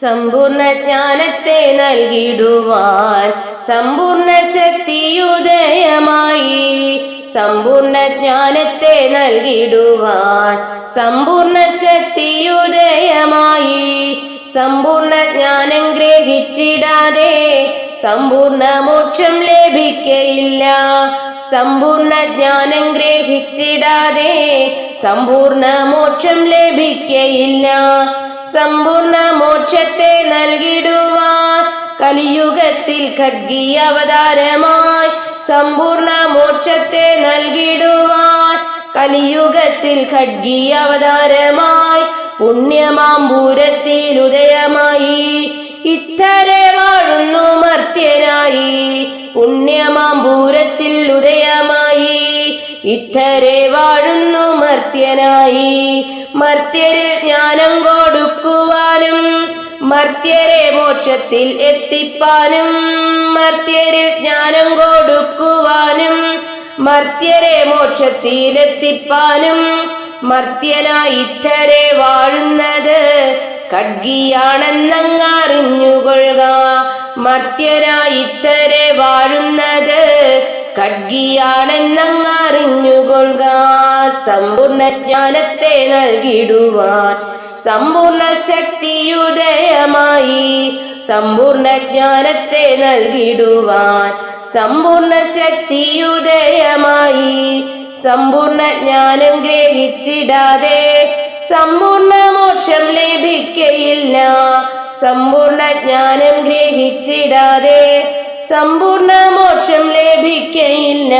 സമ്പൂർണ ജ്ഞാനത്തെ നൽകിടുവാൻ സമ്പൂർണ ശക്തിയുദയമായി സമ്പൂർണ ജ്ഞാനത്തെ നൽകിടുവാൻ സമ്പൂർണ ശക്തിയുദയമായി സമ്പൂർണ ജ്ഞാനം ഗ്രഹിച്ചിടാതെ സമ്പൂർണ മോക്ഷം ലഭിക്കയില്ല. സമ്പൂർണ ജ്ഞാനം ഗ്രഹിച്ചിടാതെ സമ്പൂർണ മോക്ഷം ലഭിക്കയില്ല. സമ്പൂർണ മോക്ഷത്തെ നൽകിടുവാൻ കലിയുഗത്തിൽ ഖഡ്ഗി അവതാരമായി സമ്പൂർണ മോക്ഷത്തെ നൽകിടുവാൻ കലിയുഗത്തിൽ ഖഡ്ഗി അവതാരമായി പുണ്യമാമ്പൂരത്തിൽ ഉദയമായി. ഇത്തരെ വാഴുന്നു മർത്യനായി. പുണ്യമാമ്പൂരത്തിൽ ഉദയമായി. ഇത്തരെ വാഴുന്നു മർത്യനായി. മർത്യരിൽ ജ്ഞാനം കൊടുക്കുവാനും മർത്യരെ മോക്ഷത്തിൽ എത്തിപ്പാനും മർത്യരിൽ ജ്ഞാനം കൊടുക്കുവാനും മർത്യരെ മോക്ഷത്തിൽ എത്തിപ്പാനും മർത്യനായി ഇത്തരെ വാഴുന്നത് കഡ്ഗിയാണെന്നങ്ങറിഞ്ഞുകൊള്ളുക മർത്യനായി ഇത്തരെ വാഴുന്നത് ഖഡ്ഗിയാണെന്നങ്ങറിഞ്ഞുകൊള്ളുക സമ്പൂർണ ജ്ഞാനത്തെ നൽകിടുവാൻ. സമ്പൂർണ ശക്തിയുദയമായി സമ്പൂർണ ജ്ഞാനത്തെ നൽകിടുവാൻ. സമ്പൂർണ ശക്തിയുദയമായി സമ്പൂർണ ജ്ഞാനം ഗ്രഹിച്ചിടാതെ സമ്പൂർണ മോക്ഷം ലഭിക്കയില്ല. സമ്പൂർണ ജ്ഞാനം ഗ്രഹിച്ചിടാതെ സമ്പൂർണ മോക്ഷം ലഭിക്കയില്ല.